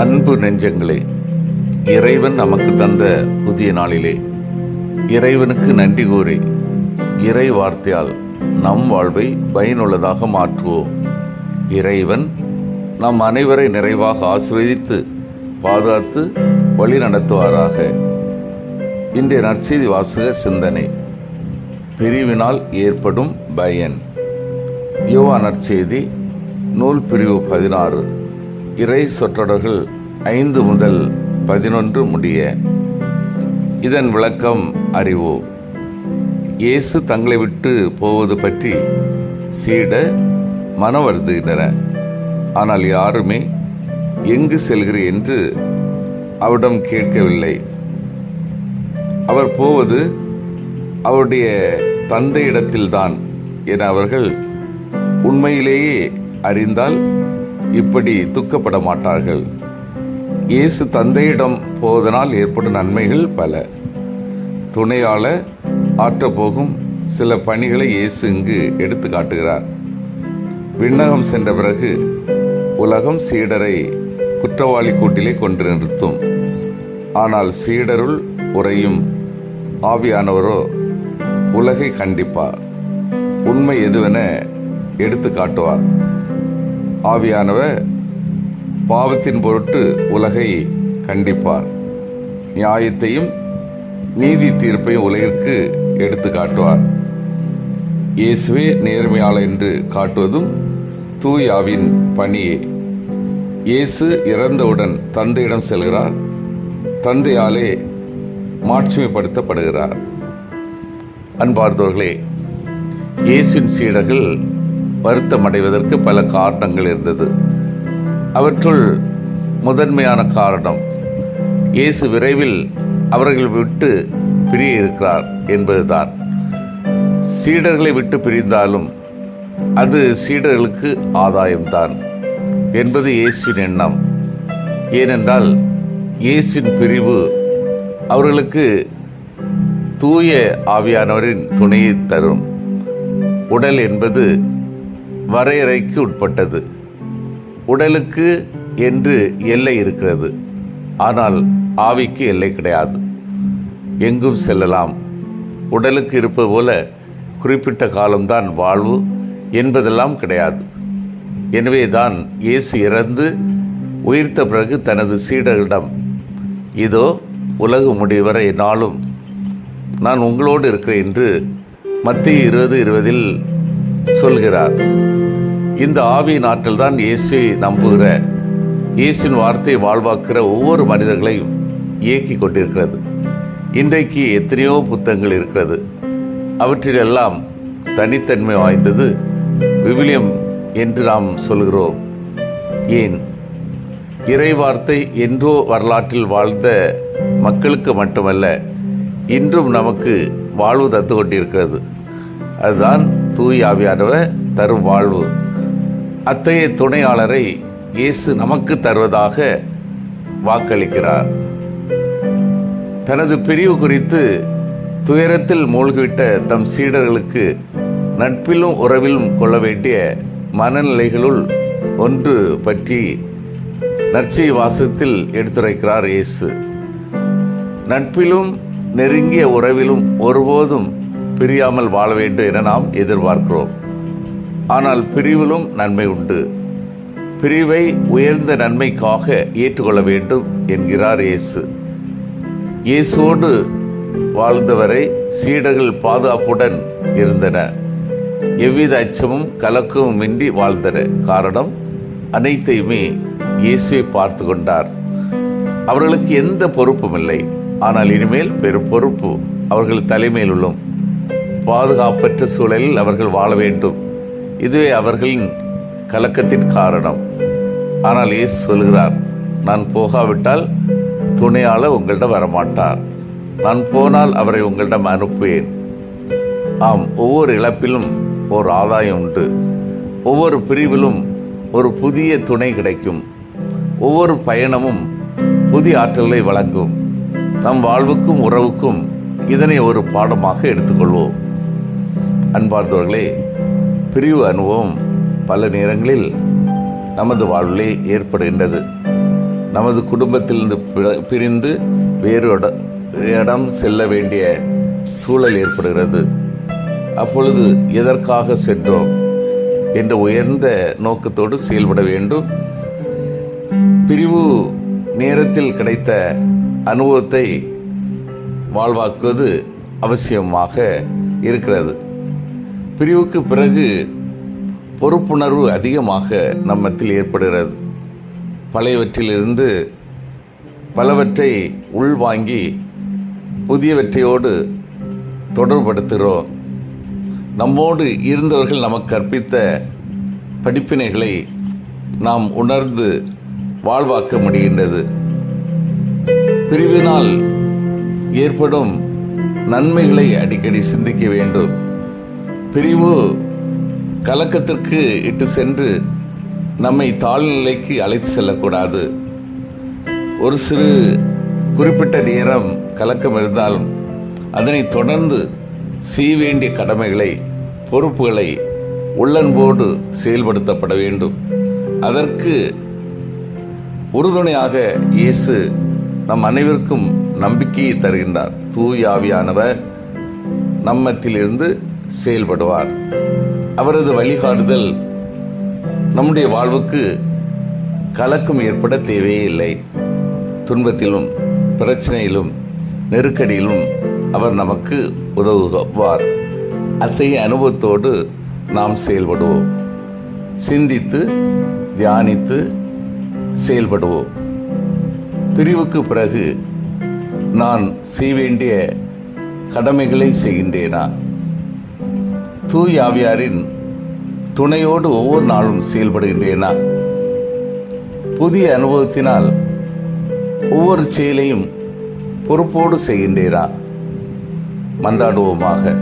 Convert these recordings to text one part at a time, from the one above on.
அன்பு நெஞ்சங்களே இறைவன் நமக்கு தந்த புதிய நாளிலே இறைவனுக்கு நன்றி கூறி இறை வார்த்தையால் நம் வாழ்வை பயனுள்ளதாக மாற்றுவோம். இறைவன் நம் அனைவரை நிறைவாக ஆசிர்வதித்து பாதுகாத்து வழி நடத்துவாராக. இன்றைய நற்செய்தி வாசக சிந்தனை பிரிவினால் ஏற்படும் பயன். யோவா நற்செய்தி நூல் பிரிவு பதினாறு. இறை சொற்றொடர்கள் ஐந்து முதல் பதினொன்று முடிய. இதன் விளக்கம் அறிவு. இயேசு தங்களை விட்டு போவது பற்றி சீட மனவருந்துகின்றன. ஆனால் யாருமே எங்கு செல்கிறீர் என்று அவரிடம் கேட்கவில்லை. அவர் போவது அவருடைய தந்தையிடத்தில்தான் என அவர்கள் உண்மையிலேயே அறிந்தால் இப்படி துக்கப்பட மாட்டார்கள் இயேசு தந்தையிடம் போவதனால் ஏற்படும் நன்மைகள் பல. துணையால ஆற்றப்போகும் சில பணிகளை இயேசு இங்கு எடுத்து காட்டுகிறார். விண்ணகம் சென்ற பிறகு உலகம் சீடரை குற்றவாளி கூட்டிலே கொண்டு நிறுத்தும். ஆனால் சீடருள் உறையும் ஆவியானவரோ உலகை கண்டிப்பார். உண்மை எதுவென எடுத்து காட்டுவார். ஆவியானவர் பாவத்தின் பொருட்டு உலகை கண்டிப்பார். நியாயத்தையும் நீதி தீர்ப்பையும் உலகிற்கு எடுத்து காட்டுவார். இயேசுவே நேர்மையாளர் என்று காட்டுவதும் தூயாவின் பணியே. இயேசு இறந்தவுடன் தந்தையிடம் செல்கிறார். தந்தையாலே மாட்சிமைப்படுத்தப்படுகிறார். அன்பார்ந்தவர்களே இயேசுவின் சீடர்கள் வருத்தமடைவதற்கு பல காரணங்கள் இருந்தது. அவற்றுள் முதன்மையான காரணம் இயேசு விரைவில் அவர்கள் விட்டு பிரிய இருக்கிறார் என்பதுதான். சீடர்களை விட்டு பிரிந்தாலும் அது சீடர்களுக்கு ஆதாயம்தான் என்பது இயேசுவின் எண்ணம். ஏனென்றால் இயேசுவின் பிரிவு அவர்களுக்கு தூய ஆவியானவரின் துணையை தரும். உடல் என்பது வரையறைக்கு உட்பட்டது. உடலுக்கு என்று எல்லை இருக்கிறது. ஆனால் ஆவிக்கு எல்லை கிடையாது. எங்கும் செல்லலாம். உடலுக்கு இருப்பது போல குறிப்பிட்ட காலம்தான் வாழ்வு என்பதெல்லாம் கிடையாது. எனவே தான் இயேசு இறந்து உயிர்த்த பிறகு தனது சீடர்களிடம் இதோ உலகு முடிவரை நாளும் நான் உங்களோடு இருக்கிறேன் என்று மத்திய இருபது இருபதில் சொல்கிறார். இந்த ஆவியின் ஆற்றல் தான் இயேசுவை நம்புகிற இயேசின் வார்த்தையை வாழ்வாக்குற ஒவ்வொரு மனிதர்களையும் இயக்கி கொண்டிருக்கிறது. இன்றைக்கு எத்தனையோ புத்தகங்கள் இருக்கிறது. அவற்றிலெல்லாம் தனித்தன்மை வாய்ந்தது விவிலியம் என்று நாம் சொல்கிறோம். ஏன்? இறை வார்த்தை என்றோ வரலாற்றில் வாழ்ந்த மக்களுக்கு மட்டுமல்ல இன்றும் நமக்கு வாழ்வு தந்து கொண்டிருக்கிறது. அதுதான் தூய் ஆவியானவர் தரும் வாழ்வு. அத்தகைய துணையாளரை இயேசு நமக்கு தருவதாக வாக்களிக்கிறார். தனது பிரிவு குறித்து துயரத்தில் மூழ்கிவிட்ட தம் சீடர்களுக்கு நட்பிலும் உறவிலும் கொள்ள வேண்டிய மனநிலைகளுள் ஒன்று பற்றி நற்செய் வாசத்தில் எடுத்துரைக்கிறார் இயேசு. நட்பிலும் நெருங்கிய உறவிலும் ஒருபோதும் பிரியாமல் வாழ வேண்டும் என நாம் எதிர்பார்க்கிறோம். ஆனால் பிரிவிலும் நன்மை உண்டு. பிரிவை உயர்ந்த நன்மைக்காக ஏற்றுக்கொள்ள வேண்டும் என்கிறார் இயேசு. இயேசுவோடு வாழ்ந்தவரை சீடர்கள் பாதுகாப்புடன் இருந்தன. எவ்வித அச்சமும் கலக்கமும் இன்றி வாழ்ந்தன. காரணம் அனைத்தையுமே இயேசுவை பார்த்து கொண்டார். அவர்களுக்கு எந்த பொறுப்பும் இல்லை. ஆனால் இனிமேல் பெரும் பொறுப்பு அவர்கள் தலைமையில் உள்ளோம் பாதுகாப்பற்ற சூழலில் அவர்கள் வாழ வேண்டும். இதுவே அவர்களின் கலக்கத்தின் காரணம். ஆனால் இயேசு சொல்கிறார் நான் போகாவிட்டால் துணையாளர் உங்களிடம் வரமாட்டார். நான் போனால் அவரை உங்களிடம் அனுப்புவேன். ஆம் ஒவ்வொரு இழப்பிலும் ஒரு ஆதாயம் உண்டு. ஒவ்வொரு பிரிவிலும் ஒரு புதிய துணை கிடைக்கும். ஒவ்வொரு பயணமும் புதிய ஆற்றலை வழங்கும். நம் வாழ்வுக்கும் உறவுக்கும் இதனை ஒரு பாடமாக எடுத்துக்கொள்வோம். அன்பார்ந்தவர்களே பிரிவு அனுபவம் பல நேரங்களில் நமது வாழ்விலே ஏற்படுகின்றது. நமது குடும்பத்திலிருந்து பிரிந்து வேறு இடம் செல்ல வேண்டிய சூழல் ஏற்படுகிறது. அப்பொழுது எதற்காக சென்றோம் என்ற உயர்ந்த நோக்கத்தோடு செயல்பட வேண்டும். பிரிவு நேரத்தில் கிடைத்த அனுபவத்தை வாழ்வாக்குவது அவசியமாக இருக்கிறது. பிரிவுக்கு பிறகு பொறுப்புணர்வு அதிகமாக நம்மத்தில் ஏற்படுகிறது. பழையவற்றிலிருந்து பலவற்றை உள்வாங்கி புதியவற்றையோடு தொடர்படுத்துகிறோம் நம்மோடு இருந்தவர்கள் நமக்கு கற்பித்த படிப்பினைகளை நாம் உணர்ந்து வாழ்வாக்க முடிகின்றது. பிரிவினால் ஏற்படும் நன்மைகளை அடிக்கடி சிந்திக்க வேண்டும். பிரிவு கலக்கத்திற்கு இட்டு சென்று நம்மை தாழ்நிலைக்கு அழைத்து செல்லக்கூடாது. ஒரு சிறு குறிப்பிட்ட நேரம் கலக்கம் இருந்தாலும் அதனை தொடர்ந்து செய்ய வேண்டிய கடமைகளை பொறுப்புகளை உள்ளன்போடு செயல்படுத்தப்பட வேண்டும். அதற்கு உறுதுணையாக இயேசு நம் அனைவருக்கும் நம்பிக்கையை தருகின்றார். தூயாவியானவர் நம்மத்திலிருந்து செயல்படுவார். அவரது வழிகாட்டுதல் நம்முடைய வாழ்வுக்கு கலக்கம் ஏற்பட தேவையே இல்லை. துன்பத்திலும் பிரச்சனையிலும் நெருக்கடியிலும் அவர் நமக்கு உதவுவார். அத்தகைய அனுபவத்தோடு நாம் செயல்படுவோம். சிந்தித்து தியானித்து செயல்படுவோம். பிரிவுக்கு பிறகு நான் செய்ய வேண்டிய கடமைகளை செய்கின்றேனா? தூய் ஆவியாரின் துணையோடு ஒவ்வொரு நாளும் செயல்படுகின்றேனா? புதிய அனுபவத்தினால் ஒவ்வொரு செயலையும் பொறுப்போடு செய்கின்றேனா? மன்றாடுவோமாக.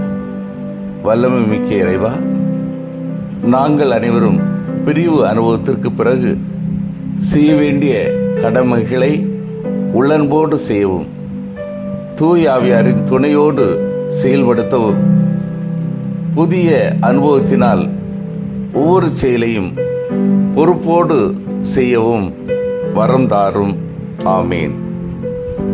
வல்லமை மிக்க இறைவா நாங்கள் அனைவரும் பிரிவு அனுபவத்திற்கு பிறகு செய்ய வேண்டிய கடமைகளை உள்ளன்போடு செய்யவும் தூய் ஆவியாரின் துணையோடு செயல்படுத்தவும் புதிய அனுபவத்தினால் ஒவ்வொரு செயலையும் பொறுப்போடு செய்யவும் வரம் தாரும். ஆமீன்.